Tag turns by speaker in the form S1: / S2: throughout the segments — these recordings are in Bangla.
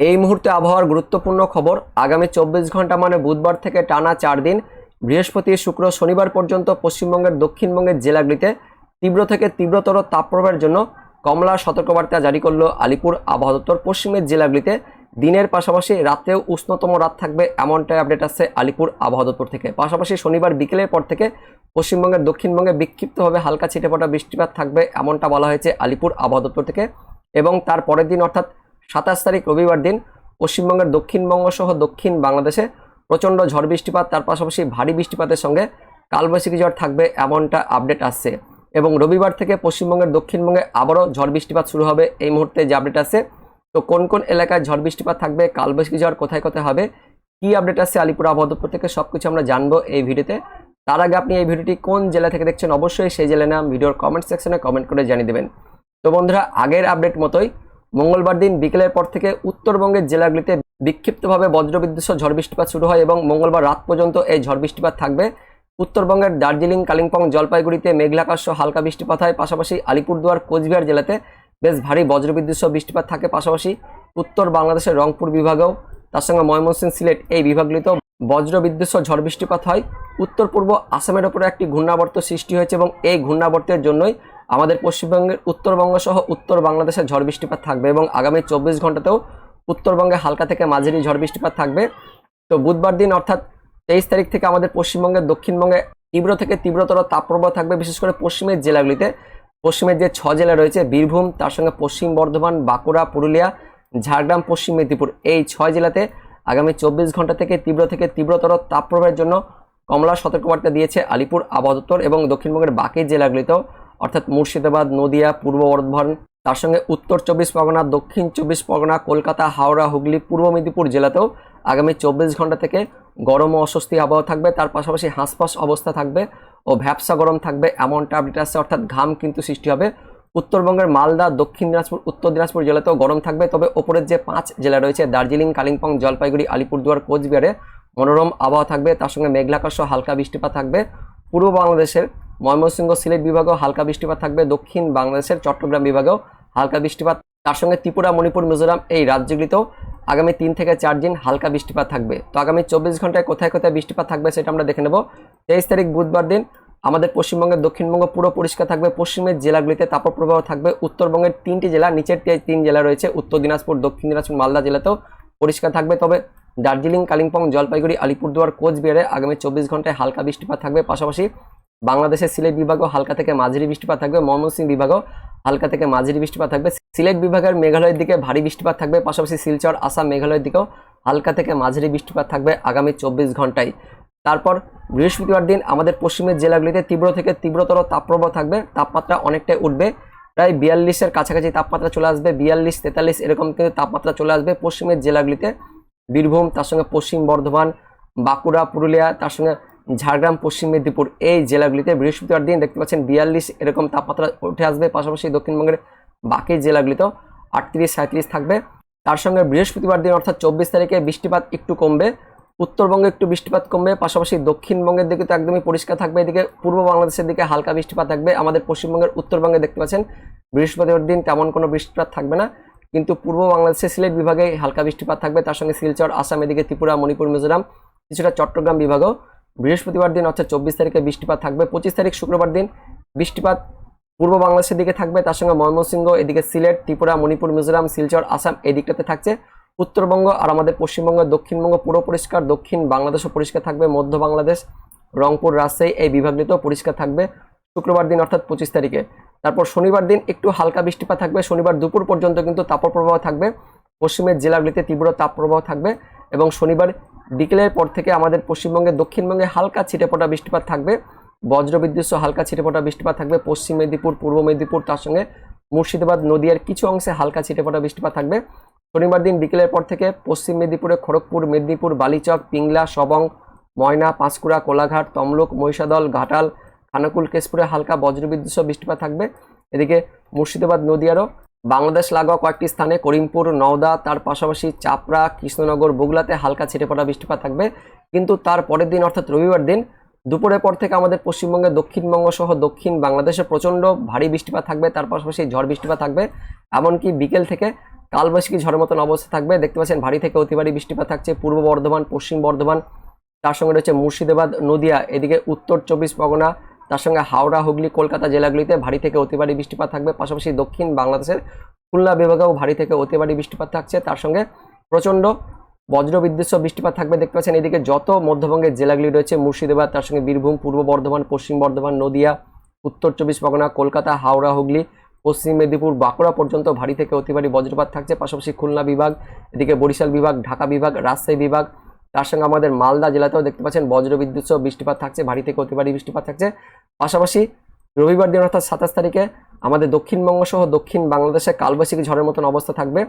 S1: এই মুহূর্তে আবহাওয়ার গুরুত্বপূর্ণ খবর। আগামী চব্বিশ ঘণ্টা মানে বুধবার থেকে টানা চার দিন। বৃহস্পতি, শুক্র, শনিবার পর্যন্ত পশ্চিমবঙ্গের দক্ষিণবঙ্গের জেলাগুলিতে তীব্র থেকে তীব্রতর তাপপ্রবাহের জন্য কমলা সতর্কবার্তা জারি করল আলিপুর আবহাওয়া দপ্তর। পশ্চিমের জেলাগুলিতে দিনের পাশাপাশি রাতেও উষ্ণতম রাত থাকবে এমনটাই আপডেট আসছে আলিপুর আবহাওয়া দপ্তর থেকে। পাশাপাশি শনিবার বিকেলের পর থেকে পশ্চিমবঙ্গের দক্ষিণবঙ্গে বিক্ষিপ্তভাবে হালকা ছিটেফোঁটা বৃষ্টিপাত থাকবে এমনটা বলা হয়েছে আলিপুর আবহাওয়া দপ্তর থেকে। এবং তার পরের দিন অর্থাৎ সাতাশ তারিখ রবিবার দিন পশ্চিমবঙ্গের দক্ষিণবঙ্গ সহ দক্ষিণ বাংলাদেশে প্রচণ্ড ঝড় বৃষ্টিপাত, তার পাশাপাশি ভারী বৃষ্টিপাতের সঙ্গে কালবৈশাখী ঝড় থাকবে এমনটা আপডেট আসছে। এবং রবিবার থেকে পশ্চিমবঙ্গের দক্ষিণবঙ্গে আবারও ঝড় বৃষ্টিপাত শুরু হবে, এই মুহূর্তে যে আপডেট আছে তো কোন কোন এলাকায় ঝড় বৃষ্টিপাত থাকবে, কালবৈশাখী ঝড় কোথায় কোথায় হবে, কি আপডেট আছে আলিপুর আবহাওয়া থেকে সব কিছু আমরা জানব এই ভিডিওতে। তার আগে আপনি এই ভিডিওটি কোন জেলা থেকে দেখছেন, অবশ্যই সেই জেলার নাম ভিডিওর কমেন্ট সেকশনে কমেন্ট করে জানিয়ে দেবেন। তো বন্ধুরা, আগের আপডেট মতোই মঙ্গলবার দিন বিকেলের পর থেকে উত্তরবঙ্গের জেলাগুলিতে বিক্ষিপ্তভাবে বজ্রবিদ্যুৎ ঝড় বৃষ্টিপাত শুরু হয় এবং মঙ্গলবার রাত পর্যন্ত এই ঝড় বৃষ্টিপাত থাকবে। উত্তরবঙ্গের দার্জিলিং, কালিম্পং, জলপাইগুড়িতে মেঘলাকাশ হালকা বৃষ্টিপাত হয়। পাশাপাশি আলিপুরদুয়ার, কোচবিহার জেলাতে বেশ ভারী বজ্রবিদ্যুৎ বৃষ্টিপাত থাকে। পাশাপাশি উত্তর বাংলাদেশের রংপুর বিভাগেও, তার সঙ্গে ময়মনসিংহ সিলেট এই বিভাগগুলিতেও বজ্রবিদ্যুৎ সহ ঝড় বৃষ্টিপাত হয়। উত্তর পূর্ব আসামের ওপরে একটি ঘূর্ণাবর্ত সৃষ্টি হয়েছে এবং এই ঘূর্ণাবর্তের জন্যই আমাদের পশ্চিমবঙ্গের উত্তরবঙ্গ সহ উত্তর বাংলাদেশে ঝড় বৃষ্টিপাত থাকবে এবং আগামী চব্বিশ ঘন্টাতেও উত্তরবঙ্গে হালকা থেকে মাঝারি ঝড় বৃষ্টিপাত থাকবে। তো বুধবার দিন অর্থাৎ তেইশ তারিখ থেকে আমাদের পশ্চিমবঙ্গের দক্ষিণবঙ্গে তীব্র থেকে তীব্রতর তাপপ্রবাহ থাকবে, বিশেষ করে পশ্চিমের জেলাগুলিতে। পশ্চিমের যে ছ জেলা রয়েছে, বীরভূম, তার সঙ্গে পশ্চিম বর্ধমান, বাঁকুড়া, পুরুলিয়া, ঝাড়গ্রাম, পশ্চিম মেদিনীপুর, এই ছয় জেলাতে আগামী চব্বিশ ঘণ্টা থেকে তীব্র থেকে তীব্রতর তাপপ্রবাহের জন্য কমলা সতর্কবার্তা দিয়েছে আলিপুর আবহাওয়া এবং দক্ষিণবঙ্গের বাকি জেলাগুলিতেও, অর্থাৎ মুর্শিদাবাদ, নদিয়া, পূর্ব বর্ধমান, তার সঙ্গে উত্তর চব্বিশ পরগনা, দক্ষিণ চব্বিশ পরগনা, কলকাতা, হাওড়া, হুগলি, পূর্ব মেদিনীপুর জেলাতেও আগামী চব্বিশ ঘণ্টা থেকে গরম ও অস্বস্তি আবহাওয়া থাকবে। তার পাশাপাশি হাঁসফাঁস অবস্থা থাকবে ও ভ্যাবসা গরম থাকবে এমনটা আপডেট আসছে, অর্থাৎ ঘাম কিন্তু সৃষ্টি হবে উত্তরবঙ্গের মালদা, দক্ষিণ দিনাজপুর, উত্তর দিনাজপুর জেলাতেও গরম থাকবে। তবে ওপরের যে পাঁচ জেলা রয়েছে, দার্জিলিং, কালিম্পং, জলপাইগুড়ি, আলিপুরদুয়ার, কোচবিহারে মনোরম আবহাওয়া থাকবে। তার সঙ্গে মেঘলাকাশ হালকা বৃষ্টিপাত থাকবে। পূর্ব বাংলাদেশের ময়মনসিংহ সিলেট বিভাগেও হালকা বৃষ্টিপাত থাকবে। দক্ষিণ বাংলাদেশের চট্টগ্রাম বিভাগেও হালকা বৃষ্টিপাত। তার সঙ্গে ত্রিপুরা, মণিপুর, মিজোরাম এই রাজ্যগুলিতেও আগামী তিন থেকে চার দিন হালকা বৃষ্টিপাত থাকবে। তো আগামী চব্বিশ ঘন্টায় কোথায় কোথায় বৃষ্টিপাত থাকবে সেটা আমরা দেখে নেব। তেইশ তারিখ বুধবার দিন আমাদের পশ্চিমবঙ্গের দক্ষিণবঙ্গ পুরো পরিষ্কার থাকবে, পশ্চিমের জেলাগুলিতে তাপপ্রবাহ থাকবে, উত্তরবঙ্গের তিনটি জেলা, নিচের তিন জেলা রয়েছে, উত্তর দিনাজপুর, দক্ষিণ দিনাজপুর, মালদা জেলাতেও পরিষ্কার থাকবে। তবে দার্জিলিং, কালিম্পং, জলপাইগুড়ি, আলিপুরদুয়ার, কোচবিহারে আগামী চব্বিশ ঘন্টায় হালকা বৃষ্টিপাত থাকবে। পাশাপাশি বাংলাদেশের সিলেট বিভাগও হালকা থেকে মাঝারি বৃষ্টিপাত থাকবে। ময়মনসিংহ বিভাগও হালকা থেকে মাঝারি বৃষ্টিপাত থাকবে। সিলেট বিভাগের মেঘালয়ের দিকে ভারী বৃষ্টিপাত থাকবে। পাশাপাশি শিলচর, আসাম, মেঘালয়ের দিকেও হালকা থেকে মাঝারি বৃষ্টিপাত থাকবে আগামী চব্বিশ ঘন্টায়। তারপর বৃহস্পতিবার দিন আমাদের পশ্চিমের জেলাগুলিতে তীব্র থেকে তীব্রতর তাপপ্রবাহ থাকবে। তাপমাত্রা অনেকটাই উঠবে। প্রায় বিয়াল্লিশের কাছাকাছি তাপমাত্রা চলে আসবে। বিয়াল্লিশ, তেতাল্লিশ এরকম কিন্তু তাপমাত্রা চলে আসবে পশ্চিমের জেলাগুলিতে। বীরভূম, তার সঙ্গে পশ্চিম বর্ধমান, বাঁকুড়া, পুরুলিয়া, তার সঙ্গে ঝাড়গ্রাম, পশ্চিম মেদিনীপুর এই জেলাগুলিতে বৃহস্পতিবার দিন দেখতে পাচ্ছেন বিয়াল্লিশ এরকম তাপমাত্রা উঠে আসবে। পাশাপাশি দক্ষিণবঙ্গের বাকি জেলাগুলিতেও আটত্রিশ সাঁত্রিশ থাকবে। তার সঙ্গে বৃহস্পতিবার দিন অর্থাৎ চব্বিশ তারিখে বৃষ্টিপাত একটু কমবে। উত্তরবঙ্গে একটু বৃষ্টিপাত কমবে, পাশাপাশি দক্ষিণবঙ্গের দিকে তো একদমই পরিষ্কার থাকবে। এদিকে পূর্ব বাংলাদেশের দিকে হালকা বৃষ্টিপাত থাকবে। আমাদের পশ্চিমবঙ্গের উত্তরবঙ্গে দেখতে পাচ্ছেন, বৃহস্পতিবার দিন তেমন কোনো বৃষ্টিপাত থাকবে না। কিন্তু পূর্ব বাংলাদেশের সিলেট বিভাগে হালকা বৃষ্টিপাত থাকবে। তার সঙ্গে শিলচর, আসাম, এদিকে ত্রিপুরা, মণিপুর, মিজোরাম কিছুটা চট্টগ্রাম বিভাগও। বৃহস্পতিবার দিন অর্থাৎ চব্বিশ তারিখে বৃষ্টিপাত থাকবে। পঁচিশ তারিখ শুক্রবার দিন বৃষ্টিপাত পূর্ব বাংলাদেশের দিকে থাকবে। তার সঙ্গে ময়মনসিংহ, এদিকে সিলেট, ত্রিপুরা, মণিপুর, মিজোরাম, শিলচর, আসাম এই দিকটাতে থাকছে। উত্তরবঙ্গ আর আমাদের পশ্চিমবঙ্গ, দক্ষিণবঙ্গ পুরো পরিষ্কার, দক্ষিণ বাংলাদেশও পরিষ্কার থাকবে, মধ্য বাংলাদেশ, রংপুর, রাজশাহী এই বিভাগ বিভাগটিতেও পরিষ্কার থাকবে শুক্রবার দিন, অর্থাৎ পঁচিশ তারিখে। তারপর শনিবার দিন একটু হালকা বৃষ্টিপাত থাকবে, শনিবার দুপুর পর্যন্ত কিন্তু তাপপ্রবাহ থাকবে। পশ্চিমের জেলাগুলিতে তীব্র তাপপ্রবাহ থাকবে এবং শনিবার বিকেলের পর থেকে আমাদের পশ্চিমবঙ্গের দক্ষিণবঙ্গে হালকা ছিটেপোটা বৃষ্টিপাত থাকবে। বজ্রবিদ্যুৎ হালকা ছিটেপোটা বৃষ্টিপাত থাকবে। পশ্চিম মেদিনীপুর, পূর্ব মেদিনীপুর, তার সঙ্গে মুর্শিদাবাদ, নদিয়ার কিছু অংশে হালকা ছিটেপোটা বৃষ্টিপাত থাকবে। শনিবার দিন বিকেলের পর থেকে পশ্চিম মেদিনীপুরে খড়গপুর, মেদিনীপুর, বালিচক, পিংলা, সবং, ময়না, পাঁশকুড়া, কোলাঘাট, তমলুক, মহিষাদল, ঘাটাল, খানাকুল, কেশপুরে হালকা বজ্রবিদ্যুৎ বৃষ্টিপাত থাকবে। এদিকে মুর্শিদাবাদ, নদিয়ারও বাংলাদেশ লাগোয়া কয়েকটি স্থানে করিমপুর, নওদা, তার পাশাপাশি চাপড়া, কৃষ্ণনগর বগুলাতে হালকা ছিটেপড়া বৃষ্টিপাত থাকবে। কিন্তু তার পরের দিন অর্থাৎ রবিবার দিন দুপুরের পর থেকে আমাদের পশ্চিমবঙ্গে দক্ষিণবঙ্গ সহ দক্ষিণ বাংলাদেশে প্রচণ্ড ভারী বৃষ্টিপাত থাকবে, তার পাশাপাশি ঝড় বৃষ্টিপাত থাকবে। এমনকি বিকেল থেকে কালবৈশাখী ঝড়ের মতন অবস্থা থাকবে। দেখতে পাচ্ছেন ভারী থেকে অতি ভারী বৃষ্টিপাত থাকছে পূর্ব বর্ধমান, পশ্চিম বর্ধমান। তার সঙ্গে রয়েছে মুর্শিদাবাদ, নদিয়া, এদিকে উত্তর চব্বিশ পরগনা, তার সঙ্গে হাওড়া, হুগলি, কলকাতা জেলাগুলিতে ভারী থেকে অতি ভারী বৃষ্টিপাত থাকবে। পাশাপাশি দক্ষিণ বাংলাদেশের খুলনা বিভাগেও ভারী থেকে অতি ভারী বৃষ্টিপাত থাকছে। তার সঙ্গে প্রচণ্ড বজ্র বিদ্যুৎ বৃষ্টিপাত থাকবে। দেখতে পাচ্ছেন এদিকে যত মধ্যবঙ্গের জেলাগুলি রয়েছে, মুর্শিদাবাদ, তার সঙ্গে বীরভূম, পূর্ব বর্ধমান, পশ্চিম বর্ধমান, নদিয়া, উত্তর চব্বিশ পরগনা, কলকাতা, হাওড়া, হুগলি পশ্চিম মেদিনীপুর বাঁকুড়া পর্যন্ত ভারী থেকে অতি ভারী বজ্রপাত থাকছে, পাশাপাশি খুলনা বিভাগ, এদিকে বরিশাল বিভাগ, ঢাকা বিভাগ, রাজশাহী বিভাগ, তার সঙ্গে আমাদের মালদা জেলাতেও দেখতে পাচ্ছেন বজ্রবিদ্যুৎ সহ বৃষ্টিপাত থাকছে, ভারী থেকে অতি ভারী বৃষ্টিপাত থাকছে। পাশাপাশি রবিবার দিন, অর্থাৎ সাতাশ তারিখে আমাদের দক্ষিণবঙ্গ সহ দক্ষিণ বাংলাদেশে কালবৈশাখী ঝড়ের মতন অবস্থা থাকবে।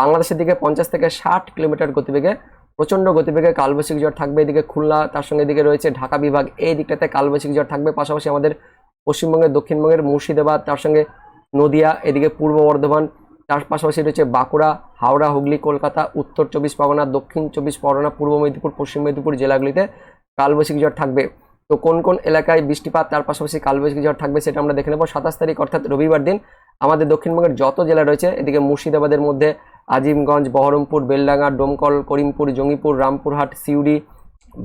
S1: বাংলাদেশের দিকে পঞ্চাশ থেকে ষাট কিলোমিটার গতিবেগে, প্রচণ্ড গতিবেগে কালবৈশাখী ঝড় থাকবে। এদিকে খুলনা, তার সঙ্গে এদিকে রয়েছে ঢাকা বিভাগ, এই দিকটাতে কালবৈশাখী ঝড় থাকবে। পাশাপাশি আমাদের পশ্চিমবঙ্গের, দক্ষিণবঙ্গের মুর্শিদাবাদ, তার সঙ্গে নদিয়া, এদিকে পূর্ব বর্ধমান, তার পাশাপাশি রয়েছে বাঁকুড়া, হাওড়া, হুগলি, কলকাতা, উত্তর চব্বিশ পরগনা, দক্ষিণ চব্বিশ পরগনা, পূর্ব মেদিনীপুর, পশ্চিম মেদিনীপুর জেলাগুলিতে কালবৈশাখী ঝড় থাকবে। তো কোন কোন এলাকায় বৃষ্টিপাত, তার পাশাপাশি কালবৈশাখী ঝড় থাকবে সেটা আমরা দেখে নেব। সাতাশ তারিখ অর্থাৎ রবিবার দিন আমাদের দক্ষিণবঙ্গের যত জেলা রয়েছে, এদিকে মুর্শিদাবাদের মধ্যে আজিমগঞ্জ, বহরমপুর, বেলডাঙ্গা, ডোমকল, করিমপুর, জঙ্গিপুর, রামপুরহাট, সিউড়ি,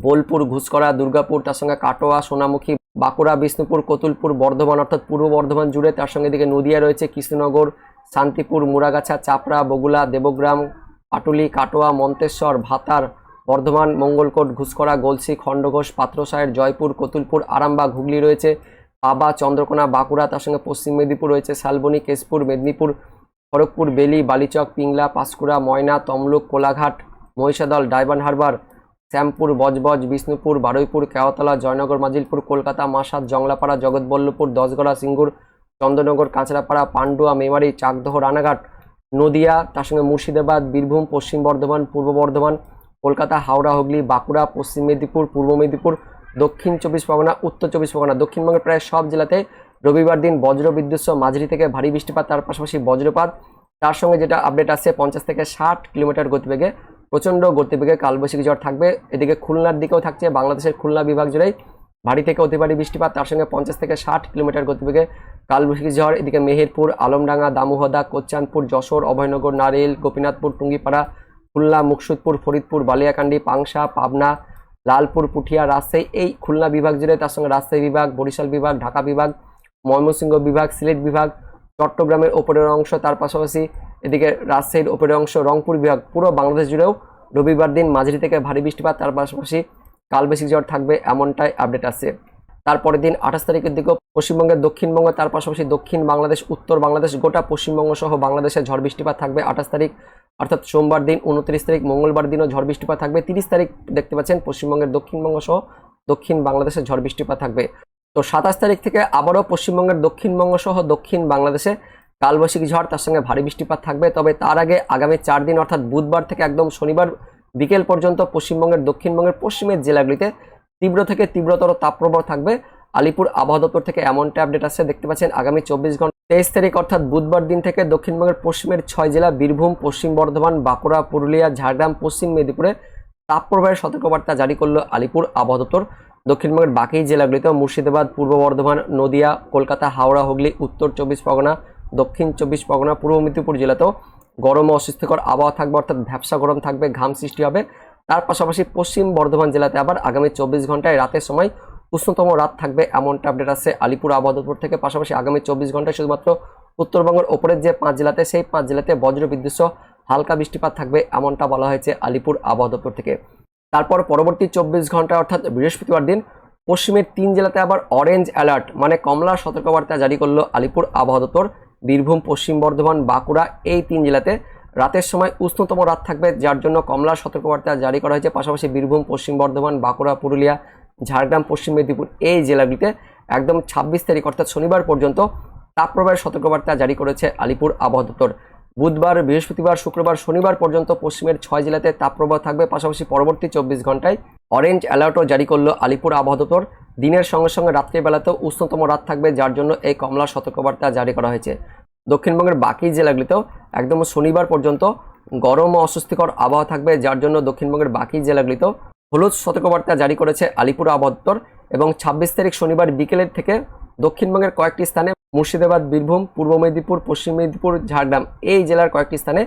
S1: বোলপুর ঘুষকরা দুর্গাপুর, তার সঙ্গে কাটোয়া, সোনামুখী বাঁকুড়া, বিষ্ণুপুর, কতুলপুর, বর্ধমান, অর্থাৎ পূর্ব বর্ধমান জুড়ে তার সঙ্গে দিকে নদিয়া রয়েছে কৃষ্ণনগর, শান্তিপুর, মুরাগাছা, চাপড়া বগুলা দেবগ্রাম, পাটুলি, কাটোয়া, মন্তেশ্বর, ভাতার, বর্ধমান, মঙ্গলকোট ঘুষকরা গলসি, খণ্ডঘোষ, পাত্রসায়ের, জয়পুর, কতুলপুর, আরামবাগ, হুগলি রয়েছে, পাবা, চন্দ্রকোনা, বাঁকুড়া, তার সঙ্গে পশ্চিম মেদিনীপুর রয়েছে, শালবনী, কেশপুর, মেদিনীপুর, খড়গপুর, বেলি, বালিচক, পিংলা, পাঁশকুড়া, ময়না, তমলুক, কোলাঘাট, মহিষাদল, ডায়মন্ড হারবার শ্যামপুর, বজবজ, বিষ্ণুপুর, বারুইপুর, কেওয়াতলা, জয়নগর, মাজিলপুর, কলকাতা মাসাদ জংলাপাড়া, জগৎবল্লভপুর, দশগড়া, সিঙ্গুর, চন্দ্রনগর, কাঁচরাপাড়া পান্ডুয়া মেমারি, চাকদহ, রানাঘাট, নদিয়া, তার সঙ্গে মুর্শিদাবাদ, বীরভূম, পশ্চিম বর্ধমান, পূর্ব বর্ধমান, কলকাতা, হাওড়া, হুগলি, বাঁকুড়া, পশ্চিম মেদিনীপুর, পূর্ব মেদিনীপুর, দক্ষিণ চব্বিশ পরগনা, উত্তর চব্বিশ পরগনা, দক্ষিণবঙ্গের প্রায় সব জেলাতে রবিবার দিন বজ্র বিদ্যুৎ সহ মাঝারি থেকে ভারী বৃষ্টিপাত, তার পাশাপাশি বজ্রপাত, তার সঙ্গে যেটা আপডেট আসছে, পঞ্চাশ থেকে ষাট কিলোমিটার গতিবেগে প্রচণ্ড গতিবেগে কালবৈশাখী ঝড় থাকবে। এদিকে খুলনার দিকেও থাকছে, বাংলাদেশের খুলনা বিভাগ জুড়েই ভারী থেকে অতি ভারী বৃষ্টিপাত, তার সঙ্গে পঞ্চাশ থেকে ষাট কিলোমিটার গতিবেগে কালবৈশাখী ঝড়। এদিকে মেহেরপুর, আলমডাঙ্গা, দামুহদা, কোচ্চানপুর, যশোর, অভয়নগর নারেল গোপীনাথপুর, টুঙ্গিপাড়া, খুলনা, মুকসুদপুর, ফরিদপুর, বালিয়াকান্দি, পাংশা, পাবনা, লালপুর, পুঠিয়া, রাজশাহী, এই খুলনা বিভাগ জুড়ে তার সঙ্গে রাজশাহী বিভাগ, বরিশাল বিভাগ, ঢাকা বিভাগ, ময়মনসিংহ বিভাগ, সিলেট বিভাগ, চট্টগ্রামের ওপরের অংশ, তার পাশাপাশি এদিকে রাজশাহীর ওপরের অংশ, রংপুর বিভাগ, পুরো বাংলাদেশ জুড়েও রবিবার দিন মাঝারি থেকে ভারী বৃষ্টিপাত, তার পাশাপাশি কালবেশি ঝড় থাকবে এমনটাই আপডেট আছে। তারপরের দিন আঠাশ তারিখের দিকেও পশ্চিমবঙ্গের দক্ষিণবঙ্গ, তার পাশাপাশি দক্ষিণ বাংলাদেশ, উত্তর বাংলাদেশ, গোটা পশ্চিমবঙ্গ সহ বাংলাদেশে ঝড় বৃষ্টিপাত থাকবে আঠাশ তারিখ। অর্থাৎ সোমবার দিন উনত্রিশ তারিখ, মঙ্গলবার দিনও ঝড় বৃষ্টিপাত থাকবে। তিরিশ তারিখ দেখতে পাচ্ছেন পশ্চিমবঙ্গের দক্ষিণবঙ্গ সহ দক্ষিণ বাংলাদেশে ঝড় বৃষ্টিপাত থাকবে। তো সাতাশ তারিখ থেকে আবারও পশ্চিমবঙ্গের দক্ষিণবঙ্গ সহ দক্ষিণ বাংলাদেশে কালবৈশাখী ঝড় তার সঙ্গে ভারী বৃষ্টিপাত থাকবে। তবে তার আগে আগামী চার দিন, অর্থাৎ বুধবার থেকে একদম শনিবার বিকেল পর্যন্ত পশ্চিমবঙ্গের, দক্ষিণবঙ্গের, পশ্চিমের জেলাগুলিতে তীব্র থেকে তীব্রতর তাপপ্রবাহ থাকবে। আলিপুর আবহাওয়া দপ্তর থেকে এমনটা আপডেট আসছে, দেখতে পাচ্ছেন আগামী চব্বিশ ঘণ্টা তেইশ তারিখ, অর্থাৎ বুধবার দিন থেকে দক্ষিণবঙ্গের, পশ্চিমের ছয় জেলা, বীরভূম, পশ্চিম বর্ধমান, বাঁকুড়া, পুরুলিয়া, ঝাড়গ্রাম, পশ্চিম মেদিনীপুরে তাপপ্রবাহের সতর্কবার্তা জারি করল আলিপুর আবহাওয়া দপ্তর দক্ষিণবঙ্গের বাকি জেলাগুলিতেও মুর্শিদাবাদ, পূর্ব বর্ধমান, নদিয়া, কলকাতা, হাওড়া, হুগলি, উত্তর চব্বিশ পরগনা দক্ষিণ চব্বিশ পরগনা, পূর্ব মেদিনীপুর জেলাতেও গরম অস্বস্তিকর আবহাওয়া থাকবে, অর্থাৎ ভ্যাবসা গরম থাকবে, ঘাম সৃষ্টি হবে। তার পাশাপাশি পশ্চিম বর্ধমান জেলাতে আবার আগামী চব্বিশ ঘন্টায় রাতের সময় উষ্ণতম রাত থাকবে এমনটা আপডেট আছে আলিপুর আবহাওয়া থেকে। পাশাপাশি আগামী চব্বিশ ঘন্টায় শুধুমাত্র উত্তরবঙ্গের ওপরের যে পাঁচ জেলাতে, সেই পাঁচ জেলাতে বজ্র বিদ্যুৎ হালকা বৃষ্টিপাত থাকবে এমনটা বলা হয়েছে আলিপুর আবহাওয়া দপ্তর থেকে। তারপর পরবর্তী চব্বিশ ঘণ্টা, অর্থাৎ বৃহস্পতিবার দিন, পশ্চিমের তিন জেলাতে আবার অরেঞ্জ অ্যালার্ট মানে কমলা সতর্কবার্তা জারি করল আলিপুর আবহাওয়া দপ্তর বীরভূম, পশ্চিম বর্ধমান, বাঁকুড়া এই তিন জেলাতে রাতের সময় উষ্ণতম রাত থাকবে, যার জন্য কমলা সতর্কবার্তা জারি করা হয়েছে। পাশাপাশি বীরভূম, পশ্চিম বর্ধমান, বাঁকুড়া, পুরুলিয়া, ঝাড়গ্রাম, পশ্চিম মেদিনীপুর এই জেলাগুলিতে একদম ছাব্বিশ তারিখ অর্থাৎ শনিবার পর্যন্ত তাপপ্রবাহের সতর্কবার্তা জারি করেছে আলিপুর আবহাওয়া দপ্তর। বুধবার, বৃহস্পতিবার, শুক্রবার, শনিবার পর্যন্ত পশ্চিমের ছয় জেলাতে তাপপ্রবাহ থাকবে। পাশাপাশি পরবর্তী চব্বিশ ঘন্টায় অরেঞ্জ অ্যালার্টও জারি করল আলিপুর আবহাওয়া দিনের সঙ্গে সঙ্গে রাত্রিবেলাতেও উষ্ণতম রাত থাকবে, যার জন্য এই কমলা সতর্কবার্তা জারি করা হয়েছে। দক্ষিণবঙ্গের বাকি জেলাগুলিতেও একদম শনিবার পর্যন্ত গরম ও অস্বস্তিকর আবহাওয়া থাকবে, যার জন্য দক্ষিণবঙ্গের বাকি জেলাগুলিতেও হলুদ সতর্কবার্তা জারি করেছে আলিপুর আবহাওয়া এবং ছাব্বিশ তারিখ শনিবার বিকেলের থেকে দক্ষিণবঙ্গের কয়েকটি স্থানে মুর্শিদাবাদ, বীরভূম, পূর্ব মেদিনীপুর, পশ্চিম মেদিনীপুর, ঝাড়গ্রাম এই জেলার কয়েকটি স্থানে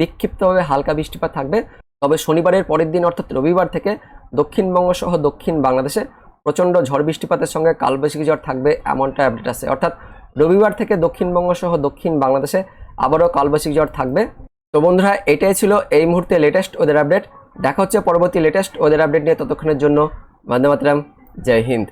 S1: বিক্ষিপ্তভাবে হালকা বৃষ্টিপাত থাকবে। তবে শনিবারের পরের দিন, অর্থাৎ রবিবার থেকে দক্ষিণবঙ্গ সহ দক্ষিণ বাংলাদেশে প্রচণ্ড ঝড় বৃষ্টিপাতের সঙ্গে কালবৈশাখী ঝড় থাকবে এমনটা আপডেট আছে। অর্থাৎ রবিবার থেকে দক্ষিণবঙ্গ সহ দক্ষিণ বাংলাদেশে আবারও কালবৈশাখী ঝড় থাকবে। তো বন্ধুরা, এটাই ছিল এই মুহূর্তে লেটেস্ট ওদের আপডেট দেখা হচ্ছে পরবর্তী লেটেস্ট ওদের আপডেট নিয়ে ততক্ষণের জন্য, বন্দে মাতরম, জয় হিন্দ।